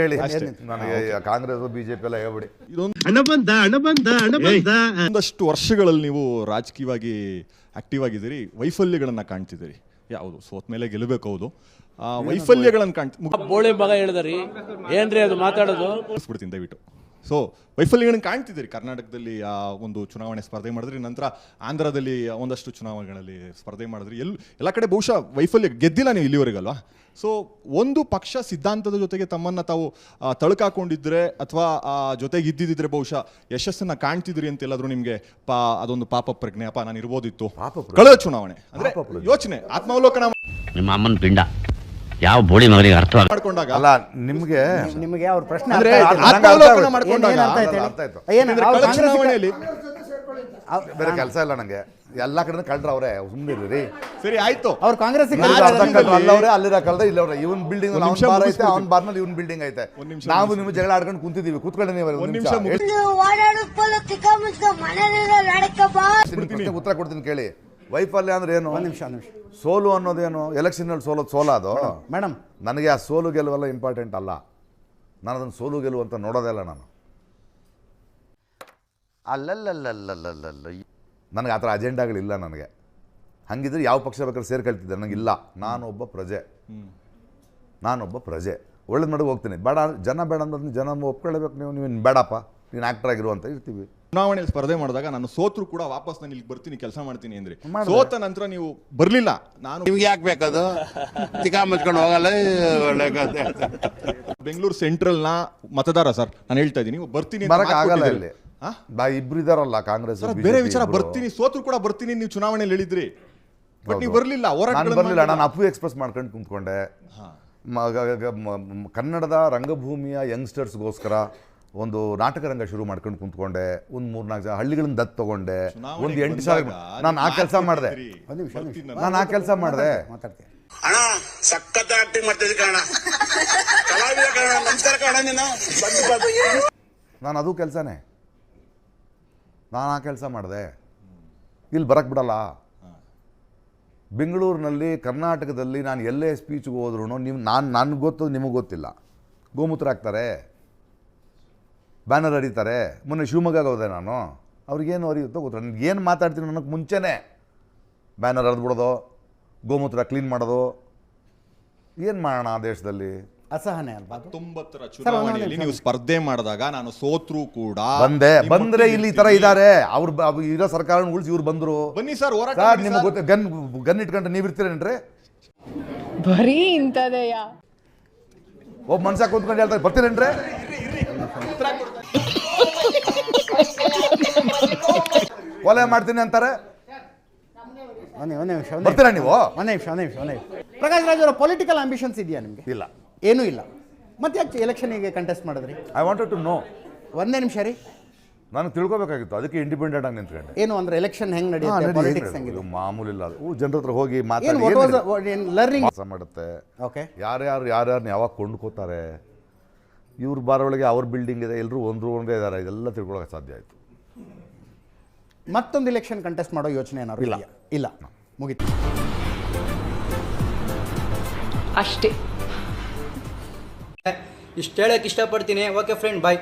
ಹೇಳಿ. ನನಗೆ ಕಾಂಗ್ರೆಸ್ ಬಿಜೆಪಿ ಎಲ್ಲ ಹೇಳ್ಬಿಡಿ. ಒಂದಷ್ಟು ವರ್ಷಗಳಲ್ಲಿ ನೀವು ರಾಜಕೀಯವಾಗಿ ಆಕ್ಟಿವ್ ಆಗಿದ್ದೀರಿ. ವೈಫಲ್ಯಗಳನ್ನ ಕಾಣ್ತಿದ್ದೀರಿ. ಯಾವುದು? ಸೋತ್ ಮೇಲೆ ಗೆಲ್ಲಬೇಕು ಹೌದು. ಆ, ವೈಫಲ್ಯಗಳನ್ನ ಕಾಣ್ತಿ ಬೋಳಿ ಮಗ ಹೇಳಿದ್ರಿ ಏನ್ರಿ ಅದು ಮಾತಾಡೋದು? ಮುಗಿಸ್ಬಿಡ್ತೀನಿ ದಯವಿಟ್ಟು. ಸೊ ವೈಫಲ್ಯಗಳನ್ನು ಕಾಣ್ತಿದ್ದೀರಿ. ಕರ್ನಾಟಕದಲ್ಲಿ ಆ ಒಂದು ಚುನಾವಣೆ ಸ್ಪರ್ಧೆ ಮಾಡಿದ್ರಿ. ನಂತರ ಆಂಧ್ರದಲ್ಲಿ ಒಂದಷ್ಟು ಚುನಾವಣೆಗಳಲ್ಲಿ ಸ್ಪರ್ಧೆ ಮಾಡಿದ್ರಿ. ಎಲ್ ಎಲ್ಲ ಕಡೆ ಬಹುಶಃ ವೈಫಲ್ಯ ಗೆದ್ದಿಲ್ಲ ನೀವು ಇಲ್ಲಿವರೆಗಲ್ವಾ? ಸೊ ಒಂದು ಪಕ್ಷ ಸಿದ್ಧಾಂತದ ಜೊತೆಗೆ ತಮ್ಮನ್ನ ತಾವು ಆ, ಅಥವಾ ಅಥವಾ ಜೊತೆಗೆ ಇದ್ದಿದ್ದರೆ ಬಹುಶಃ ಯಶಸ್ಸನ್ನ ಕಾಣ್ತಿದ್ರಿ ಅಂತ ಎಲ್ಲಾದರೂ ನಿಮಗೆ ಪಾ ಅದೊಂದು ಪಾಪ ಪ್ರಜ್ಞೆ ಅಪ್ಪ ನಾನು ಇರ್ಬೋದಿತ್ತು. ಕಳೆದ ಚುನಾವಣೆ. ಅಂದರೆ ಯೋಚನೆ ಆತ್ಮಾವಲೋಕನ ನಿಮ್ಮ ಅಮ್ಮನ ಪಿಂಡ. ಯಾವ ಬೋಳಿ ಮಗನಿಗೆ ಮಾಡ್ಕೊಂಡಾಗ ಅಲ್ಲ ನಿಮ್ಗೆ ನಿಮಗೆ ಅವ್ರ ಪ್ರಶ್ನೆ ಅಂದ್ರೆ ಅರ್ಥ ಆಯ್ತು. ಆತ್ಮಾವಲೋಕನ ಮಾಡ್ಕೊಂಡಾಗ ಏನ್ ಅರ್ಥ ಆಯ್ತು ಹೇಳಿ? ಅರ್ಥ ಆಯ್ತು. ಏನು ಯಾಕಂದ್ರೆ ಅವ್ರು ಕಳೆದ ಕಾಂಗ್ರೆಸ್ ಚುನಾವಣೆಯಲ್ಲಿ ಅವ್- ಬೇರೆ ಕೆಲಸ ಇಲ್ಲ ನಂಗೆ. ಎಲ್ಲಾ ಕಡೆ ಕಳ್ರ ಅವ್ರೆ ಸುಮ್ಮನಿರ್ರಿ ಸರಿ ಆಯ್ತು. ಅವ್ರು ಕಾಂಗ್ರೆಸ್ ಅರ್ಧ ರಾಜಕೀಯದಲ್ಲಿ- ಕಳ್ರ ಅಲ್ಲವ್ರೆ ಅಲ್ಲಿರ ಕಳ್ದ ಇಲ್ಲವ್ರೆ. ಇವನ್ ಬಿಲ್ಡಿಂಗ್ ಒಂದ್ ಅವ್ನ ನಿಮಿಷ ಬಾರ್ ಐತೆ ಮುಗಿಸ್ಬಿಡ್ತೀನಿ. ಅವ್ನ ಬಾರ್ನಲ್ಲಿ ಇವನ್ ಬಿಲ್ಡಿಂಗ್ ಐತೆ. ಒಂದ್ ನಿಮಿಷ ನಾವು ನಿಮ್ಮ ಜಗಳ ಆಡ್ಕೊಂಡು ಕುಂತಿದೀವಿ. ಕೂತ್ಕೊಳ್ಳಿ ನೀವು ಒಂದ್ ನಿಮಿಷ. ಮುಗಿಸ್- ನೀವು ಓಡಾಡೋದ್ ಫುಲ್ ತಿಕ್ಕ ಮುಚ್ಕ ಮನೇಲಿರೋ ನಡಕ ಬಾ. ಪ್ರಶ್ನೆ ಉತ್ತರ ಕೊಡ್ತೀನಿ ಕೇಳಿ. ವೈಫಲ್ಯ ಅಂದ್ರೆ ಏನು? ಒಂದ್ ನಿಮಿಷ ಒಂದ್ ನಿಮಿಷ. ಸೋಲು ಅನ್ನೋದೇನು? ಎಲೆಕ್ಷನ್ನಲ್ಲಿ ಸೋಲೋದು ಸೋಲ ಅದು? ಮೇಡಮ್ ನನಗೆ ಆ ಸೋಲು ಗೆಲುವೆಲ್ಲ ಇಂಪಾರ್ಟೆಂಟ್ ಅಲ್ಲ. ನಾನು ಅದನ್ನು ಸೋಲು ಗೆಲುವು ಅಂತ ನೋಡೋದೇ ಇಲ್ಲ ನಾನು. ಅಲ್ಲಲ್ಲಲ್ಲಲ್ಲಲ್ಲಲ್ಲ. ನನಗೆ ಆ ಥರ ಅಜೆಂಡಾಗಳಿಲ್ಲ ನನಗೆ. ಹಾಗಿದ್ರೆ ಯಾವ ಪಕ್ಷ ಬೇಕಾದ್ರೆ ಸೇರ್ಕೊಳ್ತಿದ್ದೆ ನನಗಿಲ್ಲ ನಾನೊಬ್ಬ ಪ್ರಜೆ. ನಾನೊಬ್ಬ ಪ್ರಜೆ. ಒಳ್ಳೇದು ನಡುಗೆ ಹೋಗ್ತೀನಿ. ಬೇಡ ಜನ ಬೇಡ ಅಂದ್ರೆ ಜನ ಒಪ್ಕೊಳ್ಬೇಕು ನೀವು. ನೀವು ಬೇಡಪ್ಪ. ನೀನು ಆ್ಯಕ್ಟರ್ ಆಗಿರುವಂತ ಇರ್ತೀವಿ. ಚುನಾವಣೆಯಲ್ಲಿ ಸ್ಪರ್ಧೆ ಮಾಡಿದಾಗ ನಾನು ಸೋತ್ರು ಕೂಡ ವಾಪಸ್ ನಾನು ಇಲ್ಲಿ ಬರ್ತೀನಿ ಕೆಲಸ ಮಾಡ್ತೀನಿ ಅಂದ್ರೆ ಸೋತ ನಂತರ ನೀವು ಬರ್ಲಿಲ್ಲ ನಾನು ನಿಮ್ಗೆ ಯಾಕೆ ಬೇಕದು ತಿಕಾ ಮುಚ್ಕೊಂಡು ಹೋಗಲ್ಲ ಒಳ್ಳೆ ಕಥೆ. ಬೆಂಗಳೂರು ಸೆಂಟ್ರಲ್ನ ಮತದಾರ ಸರ್ ನಾನು ಹೇಳ್ತಾ ಇದ್ದೀನಿ ನೀವು ಬರ್ತೀನಿ ಅಂತ ಬರಕ್ ಮಾತು ಆಗಲ್ಲ ಕೊಟ್ಟಿದ್ದೀರಿ. ಇಲ್ಲಿ ಆ? ಬಾ ಇಬ್ರು ಇದಾರಲ್ಲ ಕಾಂಗ್ರೆಸ್ ಸರ್, BJP ಬೇರೆ ವಿಚಾರ ಇಬ್ರು. ಬರ್ತೀನಿ ಸೋತ್ರು ಕೂಡ ಬರ್ತೀನಿ ನೀವು ಚುನಾವಣೆಯಲ್ಲಿ ಹೇಳಿದ್ರಿ ಬಟ್ ನೀವು ಬರಲಿಲ್ಲ ಬರ್ಲಿಲ್ಲ ನಾನು ಬರಲಿಲ್ಲ. ನಾನು ಅಪ್ಪು ಎಕ್ಸ್ಪ್ರೆಸ್ ಮಾಡ್ಕೊಂಡು ಕುಂತ್ಕೊಂಡೆ ಮ- ಗ- ಗ- ಮ- ಮ- ಕನ್ನಡದ ರಂಗಭೂಮಿಯ ಯಂಗ್ಸ್ಟರ್ಸ್ಗೋಸ್ಕರ ಒಂದು ನಾಟಕ ರಂಗ ಶುರು ಮಾಡ್ಕೊಂಡು ಕುಂತ್ಕೊಂಡೆ ಒಂದು ಮೂರ್ನಾಲ್ಕು ಜನ ಹಳ್ಳಿಗಳನ್ನ ದತ್ತು ತಗೊಂಡೆ ಒಂದು ಎಂಟು ಸಾವಿರ ನಾನು ಆ ಕೆಲಸ ಮಾಡಿದೆ. ನಾನು ಆ ಕೆಲಸ ಮಾಡಿದೆ. ಮಾತಾಡ್ತೀನಿ. ಅಣ್ಣ ಸಖತ್ ಆಕ್ಟಿಂಗ್ ಮಾಡ್ತಿದ್ದೆ ಕಣ ಕಲಾವಿದ ಕಣ ನಮಸ್ಕಾರ ಕಣ ನೀನು. ಅದು ಕೆಲಸನೇ. ನಾನು ಆ ಕೆಲಸ ಮಾಡಿದೆ. ಇಲ್ಲಿ ಬರಕ್ಕೆ ಬಿಡಲ್ಲ. ಬೆಂಗಳೂರಿನಲ್ಲಿ ಕರ್ನಾಟಕದಲ್ಲಿ ನಾನು ಎಲ್ಲೇ ಸ್ಪೀಚ್ಗೆ ಹೋದ್ರೂ ನೀವು ನಾನು ನನಗೆ ಗೊತ್ತು ನಿಮಗೆ ಗೊತ್ತಿಲ್ಲ. ಗೋಮೂತ್ರ ಹಾಕ್ತಾರೆ. ಬ್ಯಾನರ್ ಹರಿತಾರೆ ಮೊನ್ನೆ ಶಿವಮೊಗ್ಗ ಹೋದೆ ನಾನು. ಅವ್ರಿಗೇನು ಅರಿಯುತ್ತೋ ಗೊತ್ತಿಲ್ಲ. ನನಗೆ ಏನು ಮಾತಾಡ್ತೀನಿ ನನಗೆ ಮುಂಚೆನೇ ಬ್ಯಾನರ್ ಹರಿದ್ಬಿಡೋದು ಗೋಮೂತ್ರ ಕ್ಲೀನ್ ಮಾಡೋದು. ಏನು ಮಾಡೋಣ ಆ ದೇಶದಲ್ಲಿ? ಅಸಹನೆ ಅಲ್ವಾ ಅದು? ಚುನಾವಣೆಯಲ್ಲಿ ನೀವು ಸ್ಪರ್ಧೆ ಮಾಡಿದಾಗ ನಾನು ಸೋತ್ರು ಕೂಡ ಬಂದೆ. ನಿಮ್ಮ ಬಂದ್ರೆ ಇಲ್ಲಿ ಈ ತರ ಇದಾರೆ. ಇದ್ದಾರೆ ಅವ್ರು ಬ- ಅವ್ರು ಇರೋ ಸರ್ಕಾರ ಉಳಿಸಿ ಇವ್ರು ಬಂದ್ರು. ಬನ್ನಿ ಸರ್ ಹೋರಾಟ ಸರ್ ಮಾಡಿ ನಿಮ್ಗೆ ಸರ್. ಗೊತ್ತ ಗನ್ ಗನ್ ಇಟ್ಕೊಂಡು ನೀವು ಇರ್ತೀರೇನ್ರಿ ಬರೀ ಇಂಥದೆಯ? ಒಬ್ಬ ಮನ್ಸ ಕೂತ್ಕೊಂಡು ಹೇಳ್ತಾರೆ ಬರ್ತೀರೇನ್ರಿ? ಕೊಲೆ ಮಾಡ್ತೀನಿ ಅಂತಾರೆ. ಒಂದೇ ಒಂದೇ ನಿಮಿಷ ಒಂದೇ ಬರ್ತೀರಾ ನೀವು? ಒಂದೇ ನಿಮಿಷ ಒಂದೇ ನಿಮಿಷ ಒಂದೇ ನಿಮಿಷ. ಪ್ರಕಾಶ್ ರಾಜ್ ಅವರ ಪೊಲಿಟಿಕಲ್ ಆಂಬಿಷನ್ಸ್ ಇದೆಯಾ ನಿಮಗೆ? ಇಲ್ಲ. ಏನೂ ಇಲ್ಲ. ಮತ್ತೆ ಯಾಕೆ ಎಲೆಕ್ಷನಿಗೆ ಕಂಟೆಸ್ಟ್ ಮಾಡಿದ್ರಿ? ಐ ವಾಂಟೆಡ್ ಟು ನೋ ಒಂದೇ ನಿಮಿಷ ರೀ. ನಾನು ತಿಳ್ಕೊಬೇಕಾಗಿತ್ತು. ಅದಕ್ಕೆ ಇಂಡಿಪೆಂಡೆಂಟ್ ಆಗಿ ನಿಂತ್ಕೊಂಡೆ. ಏನು ಅಂದ್ರೆ ಎಲೆಕ್ಷನ್ ಹೆಂಗ್ ನಡೆಯುತ್ತೆ? ನಡಿ, ಪಾಲಿಟಿಕ್ಸ್ ಹೆಂಗಿದೆ? ಇದು ಮಾಮೂಲಿ ಇಲ್ಲ. ಅದು ಜನರ ಹತ್ರ ಹೋಗಿ ಮಾತಾಡಿ ಲರ್ನಿಂಗ್ ಮಾಡುತ್ತೆ. ಓಕೆ ಯಾರ್ಯಾರು ಯಾರ್ಯಾರನ್ನ ಯಾವಾಗ ಕೊಂಡ್ಕೋತಾರೆ? ಇವ್ರ ಬಾರೊಳಗೆ ಅವ್ರ ಬಿಲ್ಡಿಂಗ್ ಇದೆ ಎಲ್ಲರೂ ಒಂದ್ರು ಒಂದೇ ಇದಾರೆ ಇದೆಲ್ಲ ತಿಳ್ಕೊಳಕ್ಕೆ ಸಾಧ್ಯ ಆಯಿತು. ಮತ್ತೊಂದು ಇಲೆಕ್ಷನ್ ಕಂಟೆಸ್ಟ್ ಮಾಡೋ ಯೋಚನೆ ಏನಾದ್ರು ಇಲ್ಲ. ಇಲ್ಲ. ಮುಗಿತು. ಅಷ್ಟೇ. ಇಷ್ಟು ಹೇಳಕ್ಕೆ ಇಷ್ಟಪಡ್ತೀನಿ. Okay friend bye